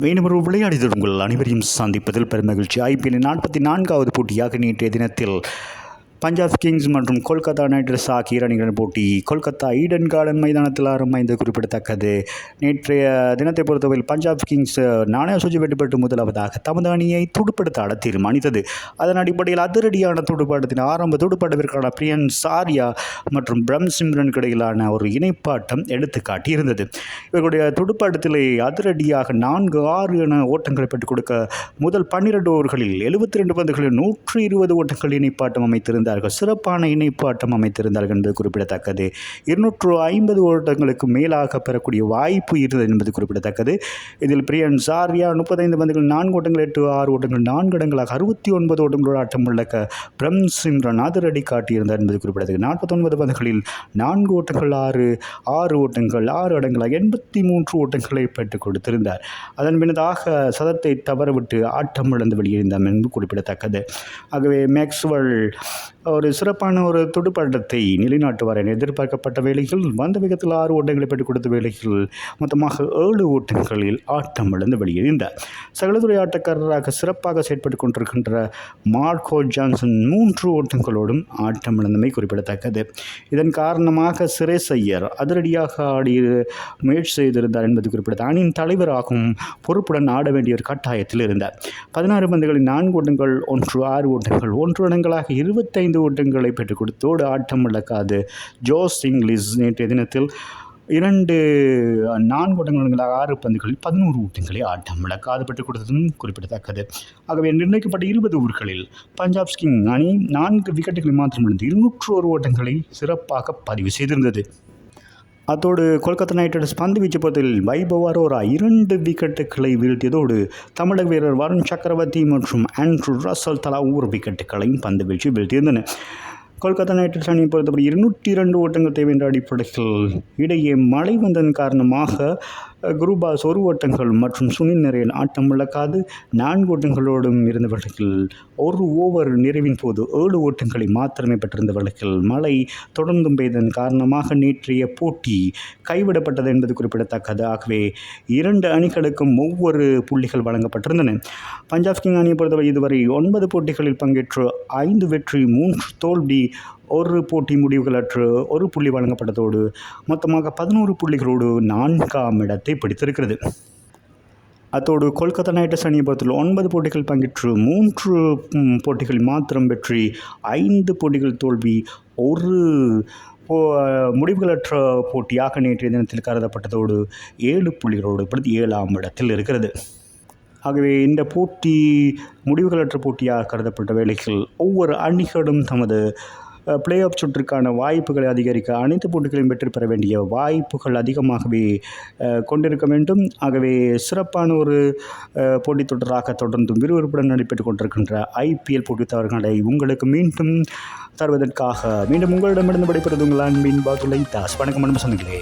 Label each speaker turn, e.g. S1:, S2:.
S1: மீண்டும் ஒரு உங்கள் அனைவரையும் சந்திப்பதில் பெருமகிழ்ச்சி ஐபிஎல் நாற்பத்தி நான்காவது போட்டியாக நேற்றைய தினத்தில் பஞ்சாப் கிங்ஸ் மற்றும் கொல்கத்தா நைட் ரைடர்ஸ் ஆகிய அணிகளின் போட்டி. கொல்கத்தா ஈடன் கார்டன் மைதானத்தில் ஆரம்பமைந்து குறிப்பிடத்தக்கது. நேற்றைய தினத்தை பொறுத்தவரையில் பஞ்சாப் கிங்ஸ் நாணய சுஜி வெற்றி பெற்று முதலாவதாக தமது அணியை துடுப்படுத்த ஆட தீர்மானித்தது. அதன் அடிப்படையில் அதிரடியான துடுப்பாட்டத்தின் ஆரம்ப துடுப்பாட்டத்திற்கான பிரியன் சாரியா மற்றும் பிரம் சிம்ரனுக்கு இடையிலான ஒரு இணைப்பாட்டம் எடுத்து காட்டியிருந்தது. இவர்களுடைய துடுப்பாட்டத்திலே அதிரடியாக நான்கு ஆறு என ஓட்டங்களை பெற்றுக் கொடுக்க முதல் பன்னிரண்டு ஓவர்களில் எழுபத்தி ரெண்டு பந்துகளில் நூற்றி இருபது ஓட்டங்கள் இணைப்பாட்டம் அமைத்திருந்தார்கள் சிறப்பான இணைப்பாட்டம் அமைத்திருந்தார்கள் என்பது குறிப்பிடத்தக்கது. இருநூற்று ஐம்பது ஓட்டங்களுக்கு மேலாக பெறக்கூடிய வாய்ப்பு இருந்தது என்பது குறிப்பிடத்தக்கது. இதில் பிரியன் சாரியா முப்பத்தைந்து பந்துகள் நான்கு ஓட்டங்கள் எட்டு ஆறு ஓட்டங்கள் நான்கு இடங்களாக அறுபத்தி ஒன்பது ஓட்டங்களோட ஆட்டம் இழக்க பிரம்ஸ் என்ற அதிரடி காட்டியிருந்தார் என்பது குறிப்பிடத்தக்கது. நாற்பத்தொன்பது பந்துகளில் நான்கு ஓட்டங்கள் ஆறு ஆறு ஓட்டங்கள் ஆறு இடங்களாக எண்பத்தி மூன்று ஓட்டங்களை பெற்றுக் கொடுத்திருந்தார். அதன் பின்னதாக சதத்தை தவறவிட்டு ஆட்டம் இழந்து வெளியிருந்தார் என்பது குறிப்பிடத்தக்கது. ஆகவே மேக்ஸ்வெல் ஒரு சிறப்பான ஒரு துடுப்பாட்டத்தை நிலைநாட்டுவார் என எதிர்பார்க்கப்பட்ட வேலைகள் வந்த வேகத்தில் ஆறு ஓட்டங்களை பெற்றுக் கொடுத்த வேலைகள் மொத்தமாக ஏழு ஓட்டங்களில் ஆட்டம் இழந்து வெளியேறிந்தார் சகலதுறை ஆட்டக்காரராக சிறப்பாக செயற்பட்டு கொண்டிருக்கின்ற மார்கோ ஜான்சன் மூன்று ஓட்டங்களோடும் ஆட்டம் இழந்தமை குறிப்பிடத்தக்கது. இதன் காரணமாக சிரேஸ் ஐயர் அதிரடியாக ஆடி முயற்சி செய்திருந்தார் என்பது குறிப்பிடத்தக்கது. அணியின் தலைவராகவும் பொறுப்புடன் ஆட வேண்டிய ஒரு கட்டாயத்தில் இருந்தார். பதினாறு பந்துகளில் நான்கு ஓட்டங்கள் ஒன்று ஆறு ஓட்டங்கள் ஒன்று இடங்களாக இருபத்தைந்து ஓட்டங்களை பெற்றுக் கொடுத்தோடு ஆட்டம் இழக்காது. ஜோஸ் இங்கிலீஷ் நேற்றைய தினத்தில் இரண்டு நான்கு ஓட்டங்களாக ஆறு பந்துகளில் பதினோரு ஓட்டங்களை ஆட்டம் இழக்காது பெற்றுக் கொடுத்ததும் குறிப்பிடத்தக்கது. ஆகவே நிர்ணயிக்கப்பட்ட இருபது ஓவர்களில் பஞ்சாப் கிங் அணி நான்கு விக்கெட்டுகளை மாத்திரமிருந்து இருநூற்று ஒரு ஓட்டங்களை சிறப்பாக பதிவு செய்திருந்தது. அத்தோடு கொல்கத்தா நைட் ரைடர்ஸ் பந்து வீச்சு போட்டியில் வைபவ் அரோரா இரண்டு விக்கெட்டுகளை வீழ்த்தியதோடு தமிழக வீரர் வருண் சக்கரவர்த்தி மற்றும் ஆண்ட்ரூ ரசல் தலா ஒவ்வொரு விக்கெட்டுகளையும் பந்து வீழ்ச்சி வீழ்த்தியிருந்தன. கொல்கத்தா நைட் ரைடர்ஸ் அணியை பொறுத்தவரை இருநூற்றி இரண்டு ஓட்டங்கள் தேவை என்ற அடிப்படையில் இடையே மழை வந்ததன் காரணமாக குருபாஸ் ஒரு ஓட்டங்கள் மற்றும் சுனில் நிறையில் ஆட்டம் இழக்காது நான்கு ஓட்டங்களோடும் இருந்த வழக்கில் ஒரு ஓவர் நிறைவின் போது ஏழு ஓட்டங்களை மாத்திரமே பெற்றிருந்த வழக்கில் மழை தொடர்ந்தும் பெய்ததன் காரணமாக நேற்றைய போட்டி கைவிடப்பட்டது என்பது குறிப்பிடத்தக்கது. ஆகவே இரண்டு அணிகளுக்கும் ஒவ்வொரு புள்ளிகள் வழங்கப்பட்டிருந்தன. பஞ்சாப் கிங் அணியை பொறுத்தவரை இதுவரை ஒன்பது போட்டிகளில் பங்கேற்று ஐந்து வெற்றி மூன்று தோல்வி ஒரு போட்டி முடிவுகளற்று ஒரு புள்ளி வழங்கப்பட்டதோடு மொத்தமாக பதினோரு புள்ளிகளோடு நான்காம் இடத்தை பிடித்திருக்கிறது. அத்தோடு கொல்கத்தா நைட் ரைடர்ஸ் அணியை பொறுத்தவரை ஒன்பது போட்டிகள் பங்கேற்று மூன்று போட்டிகள் மாத்திரம் வெற்றி ஐந்து போட்டிகள் தோல்வி ஒரு முடிவுகளற்ற போட்டியாக நேற்றைய தினத்தில் கருதப்பட்டதோடு ஏழு புள்ளிகளோடு இப்பொழுது ஏழாம் இடத்தில் இருக்கிறது. ஆகவே இந்த போட்டி முடிவுகளற்ற போட்டியாக கருதப்பட்ட வேலைகள் ஒவ்வொரு அணிகளும் தமது பிளே ஆஃப் சுற்றுக்கான வாய்ப்புகளை அதிகரிக்க அனைத்து போட்டிகளையும் வெற்றி பெற வேண்டிய வாய்ப்புகள் அதிகமாகவே கொண்டிருக்க வேண்டும். ஆகவே சிறப்பான ஒரு போட்டித் தொடராக தொடர்ந்தும் விறுவிறுப்புடன் நடைபெற்றுக் கொண்டிருக்கின்ற ஐபிஎல் போட்டித் தொடர்களை உங்களுக்கு மீண்டும் தருவதற்காக மீண்டும் உங்களிடமிருந்து விடைபெறுவது உங்கள் அன்பின் பாதுலை தாஸ். வணக்கம் அன்பு சொன்னீங்களே